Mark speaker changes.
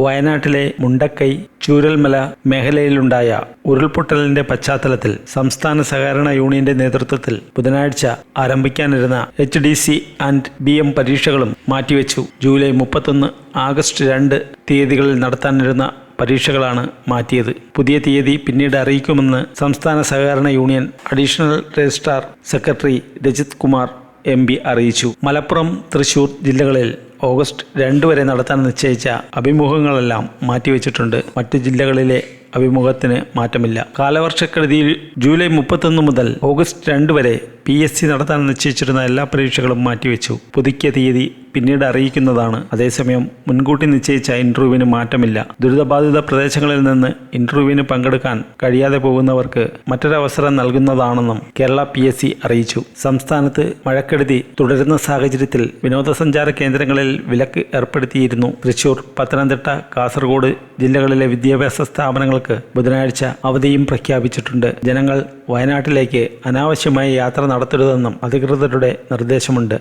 Speaker 1: വയനാട്ടിലെ മുണ്ടക്കൈ ചൂരൽമല മേഖലയിലുണ്ടായ ഉരുൾപൊട്ടലിന്റെ പശ്ചാത്തലത്തിൽ സംസ്ഥാന സഹകരണ യൂണിയന്റെ നേതൃത്വത്തിൽ ബുധനാഴ്ച ആരംഭിക്കാനിരുന്ന H D C and B M പരീക്ഷകളും മാറ്റിവെച്ചു ജൂലൈ മുപ്പത്തൊന്ന് ആഗസ്റ്റ് രണ്ട് തീയതികളിൽ നടത്താനിരുന്ന പരീക്ഷകളാണ് മാറ്റിയത് പുതിയ തീയതി പിന്നീട് അറിയിക്കുമെന്ന് സംസ്ഥാന സഹകരണ union additional registrar secretary Rajith Kumar M അറിയിച്ചു മലപ്പുറം തൃശൂർ ജില്ലകളിൽ ഓഗസ്റ്റ് രണ്ട് വരെ നടത്താൻ നിശ്ചയിച്ച അഭിമുഖങ്ങളെല്ലാം മാറ്റിവെച്ചിട്ടുണ്ട് മറ്റു ജില്ലകളിലെ അഭിമുഖത്തിന് മാറ്റമില്ല കാലവർഷക്കെടുതിയിൽ ജൂലൈ മുപ്പത്തൊന്ന് മുതൽ ഓഗസ്റ്റ് രണ്ട് വരെ പി എസ് സി നടത്താൻ നിശ്ചയിച്ചിരുന്ന എല്ലാ പരീക്ഷകളും മാറ്റിവെച്ചു പുതുക്കിയ തീയതി പിന്നീട് അറിയിക്കുന്നതാണ് അതേസമയം മുൻകൂട്ടി നിശ്ചയിച്ച ഇന്റർവ്യൂവിന് മാറ്റമില്ല ദുരിതബാധിത പ്രദേശങ്ങളിൽ നിന്ന് ഇന്റർവ്യൂവിന് പങ്കെടുക്കാൻ കഴിയാതെ പോകുന്നവർക്ക് മറ്റൊരവസരം നൽകുന്നതാണെന്നും കേരള പി എസ് സി അറിയിച്ചു സംസ്ഥാനത്ത് മഴക്കെടുതി തുടരുന്ന സാഹചര്യത്തിൽ വിനോദസഞ്ചാര കേന്ദ്രങ്ങളിൽ വിലക്ക് ഏർപ്പെടുത്തിയിരുന്നു തൃശൂർ പത്തനംതിട്ട കാസർഗോഡ് ജില്ലകളിലെ വിദ്യാഭ്യാസ സ്ഥാപനങ്ങൾ ജനങ്ങൾക്ക് ബുധനാഴ്ച അവധിയും പ്രഖ്യാപിച്ചിട്ടുണ്ട് ജനങ്ങൾ വയനാട്ടിലേക്ക് അനാവശ്യമായി യാത്ര നടത്തരുതെന്നും അധികൃതരുടെ നിർദ്ദേശമുണ്ട്